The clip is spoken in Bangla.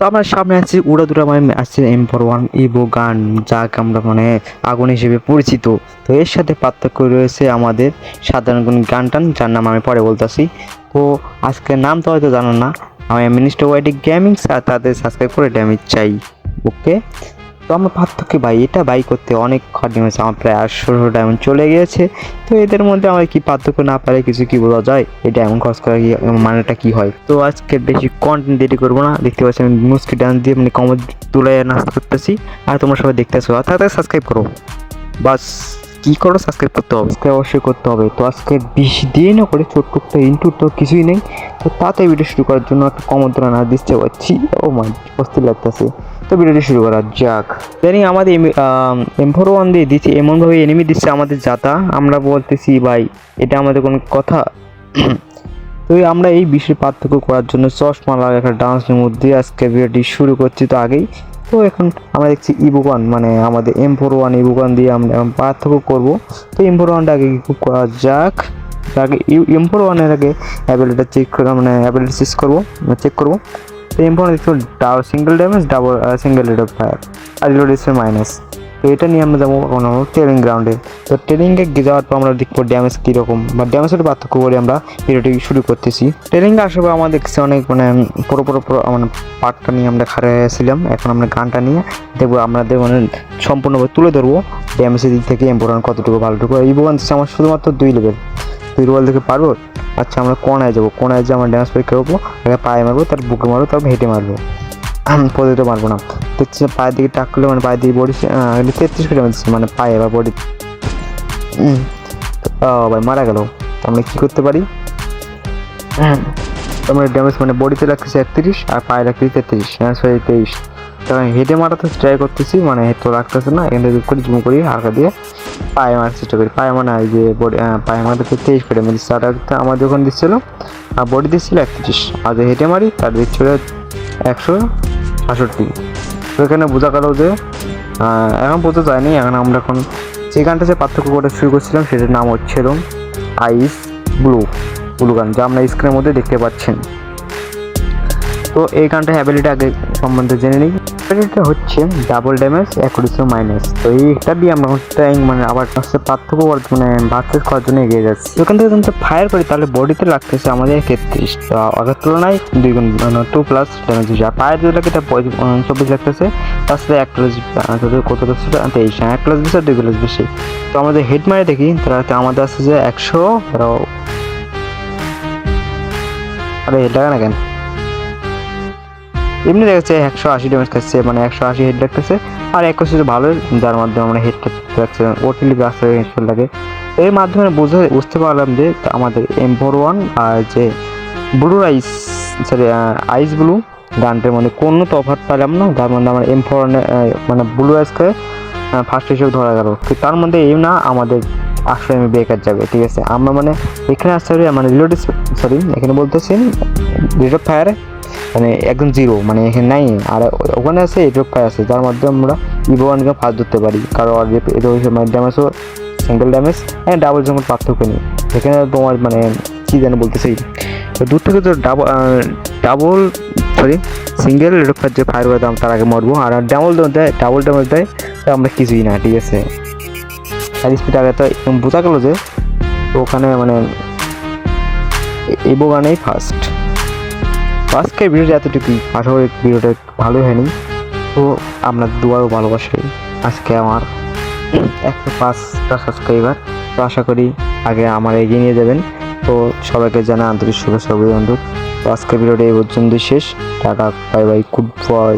তো আমার সামনে আছে উড়াদুরা মানে আছে এম ফর ওয়ান ইভো গান যাকে আমরা মানে আগুন হিসেবে পরিচিত। তো এর সাথে পার্থক্য রয়েছে আমাদের সাধারণ কোন গান টান যার নাম আমি পরে বলতেছি। তো আজকে নাম তো হয়তো জানো না, আমি মিনিস্টার ওয়াইডি গেমিংস আর তাদের সাবস্ক্রাইব করে ড্যামেজ চাই। ওকে তো আমার পার্থক্য ভাই? এটা বাই করতে অনেক খাটনি হয়েছে। আমার প্রায় আটশো ডায়মন্ড চলে গিয়েছে। তো এদের মধ্যে আমার কি পার্থক্য না পারে কিছু কি বলা যায়? এই ডায়মন্ড খরচ করা কি মানেটা কি হয়? তো আজকে বেশি কন্টেন্ট দেরি করব না। দেখতে পাচ্ছি আমি মুসকি ডান্স দিয়ে মানে কমর তুলে নাচ করতেছি। আর তোমরা সবাই দেখতেছো আর তাড়াতাড়ি সাবস্ক্রাইব করো। বাস, কি করো? সাবস্ক্রাইব করতে হবে। সাবস্ক্রাইব অবশ্যই করতে হবে। তো আজকে বেশি দিয়ে না করে ছোট্ট একটা ইন্টুর তো কিছুই নেই। তো তাড়াতাড়ি ভিডিও শুরু করার জন্য একটা কমর তোলা না দিতে পারছি ও মাই অস্থির লাগতেছে। তো ভিডিওটি শুরু করা যাক। জানি আমাদের এমফোর ওয়ান দিয়ে দিচ্ছে, এমনভাবে এনিমি দিচ্ছে আমাদের যাতা। আমরা বলতেছি, ভাই, এটা আমাদের কোনো কথা। তো আমরা এই বিষয়ে পার্থক্য করার জন্য চশমা লাগা একটা ডান্সের মধ্যে আজকে ভিডিওটি শুরু করছি তো আগেই। তো এখন আমরা দেখছি ইবুকান মানে আমাদের এম ফোর ওয়ান ইবুকান দিয়ে আমরা পার্থক্য করব। তো এম ফোর ওয়ানটা আগে কি করা যাক। আগে এম ফোর ওয়ানের আগে অ্যাবিলিটা চেক করে মানে অ্যাবিলিটি চেক করব চেক করব। ফোর দেখতে single damage double single rate of fire R reload ইসের মাইনাস তো এটা নিয়ে আমরা যাব কোনো ট্রেনিং গ্রাউন্ডে তো ট্রেনিংয়ে যাওয়ার পর আমরা দেখব ড্যামেজ কীরকম। বা ড্যামেজের পার্থক্য করে আমরা ভিডিওটি শুরু করতেছি। ট্রেনিংয়ে আসার পর আমরা দেখছি অনেক মানে পুরো পুরো পুরো মানে পার্টটা নিয়ে আমরা খাড়া হয়েছিলাম এখন আমরা গানটা নিয়ে দেখব আমাদের মানে সম্পূর্ণভাবে তুলে ধরবো। ড্যামেজের দিক থেকে ইম্পর্টেন্ট কতটুকু, ভালোটুকু। এই বোন আমার শুধুমাত্র দুই লেভেল লেভেল থেকে পারব? আচ্ছা আমরা কোনায় যাব। কোনায় যে আমরা ড্যামেজ পরীক্ষা করব আগে পায়ে মারবো, তার বুকে মারবো, তারপর হেঁটে মারবো। পদ্ধতিতে মারবো না। দেখছি পায়ের দিকে টাক করলে মানে পায়ের দিকে বডি তেত্রিশ ফিট দিচ্ছে মানে পায়ে বা বডি ভাই, মারা গেল। আমরা কি করতে পারি? আমরা ড্যামেজ মানে বডিতে রাখতেছি একত্রিশ, আর পায়ে রাখতেছি তেত্রিশ সরি তেইশ। তখন হেঁটে মারাতে ট্রাই করতেছি মানে তো রাখতেছে না, এখান থেকে করি জুম করি হালকা দিয়ে। পায়ে মারার চেষ্টা করি। পায়ে মানে যে বডি পায়ে মারাতে তেইশ ফিটে মানে স্টার্টারতে আমার যখন দিচ্ছিল আর বডি দিচ্ছিল একত্রিশ। আর হেঁটে মারি, তার দিচ্ছিল একশো সাতষট্টি। তো এখানে বোঝা গেল যে এখন বোঝা যায়নি। এখন আমরা এখন যে গানটা যে পার্থক্য করে শুরু করছিলাম, সেটার নাম হচ্ছিল আইস ব্লু ব্লু গান, যা আমরা স্ক্রিনের মধ্যে দেখতে পাচ্ছেন। তো এই গানটা অ্যাবিলিটি আগে সম্বন্ধে জেনে নিই। অ্যাবিলিটি হচ্ছে ডাবল ড্যামেজ অ্যাকুরেসি মাইনাস তো এইটা দিয়ে আমরা ট্রাইং মানে আবার হচ্ছে পার্থক্য মানে বাচ্চা করার জন্য এগিয়ে যাচ্ছি। ওখান থেকে যদি ফায়ার করি, তাহলে বডিতে লাগতেছে আমাদের তেত্রিশ। আগের তুলনায় দুই গুণ টু প্লাস ড্যামেজ হচ্ছে পায়ের যদি লাগে, এটা চব্বিশ লাগতেছে। তার সাথে এক প্লাস কত লাগছে? তেইশ। এক প্লাস বেশি, আর দুই প্লাস বেশি। তো আমাদের হেড মারে দেখি, তাহলে আমাদের আসছে যে একশো আরে লাগা না কেন? এমনি দেখাচ্ছে একশো আশি ড্যামেজ খাচ্ছে মানে একশো আশি হেড লাগতেছে আর এক হচ্ছে ভালো, যার মাধ্যমে আমরা হেড লাগছে ওটিলি গাছ হেড লাগে। এর মাধ্যমে বুঝে বুঝতে পারলাম যে আমাদের এম ফোর ওয়ান আর যে blue ice sorry ice blue গানটার মধ্যে কোনো তফাৎ পেলাম না। যার মধ্যে আমার এম ফোর মানে ব্লু আইসকে ফার্স্ট হিসেবে ধরা গেল। তার মধ্যে এই না আমাদের আসলে আমি বেকার যাবে, ঠিক আছে? আমরা মানে এখানে আসতে হবে মানে রিলোড সরি এখানে বলতেছি অফ ফায়ার মানে একদম জিরো মানে এখানে নাই আর ওখানে আছে অফ ফায়ার আছে যার মাধ্যমে আমরা ইভো ইভোয়ানকে ফার্স্ট ধরতে পারি কারণ এটা হচ্ছে মানে ড্যামেজও সিঙ্গেল ড্যামেজ হ্যাঁ ডাবল যখন পার্থক্য নেই সেখানে তোমার মানে কী জানি বলতেছি দূর থেকে তো double double sorry single fire যে ফায়ার করে দাম তার আগে মরবো আর ডাবল দেয় ডাবল ড্যামেজ দেয় তো আমরা কিছুই না ঠিক আছে আর স্পিড আগে তো বোঝা গেলো যে ওখানে মানে এই বোগানেই ফার্স্ট আজকের ভিডিওটা এতটুকুই। আশা করি ভিডিওটা ভালোই হয়নি। তো আপনার দুয়ারও ভালোবাসে। আজকে আমার একশো পাঁচটা সাবস্ক্রাইবার তো আশা করি আগে আমার এগিয়ে নিয়ে যাবেন। তো সবাইকে জানা আন্তরিক শুভেচ্ছা, অভিনন্দন। তো আজকের ভিডিওটা এই পর্যন্ত শেষ। Tata bye bye good bye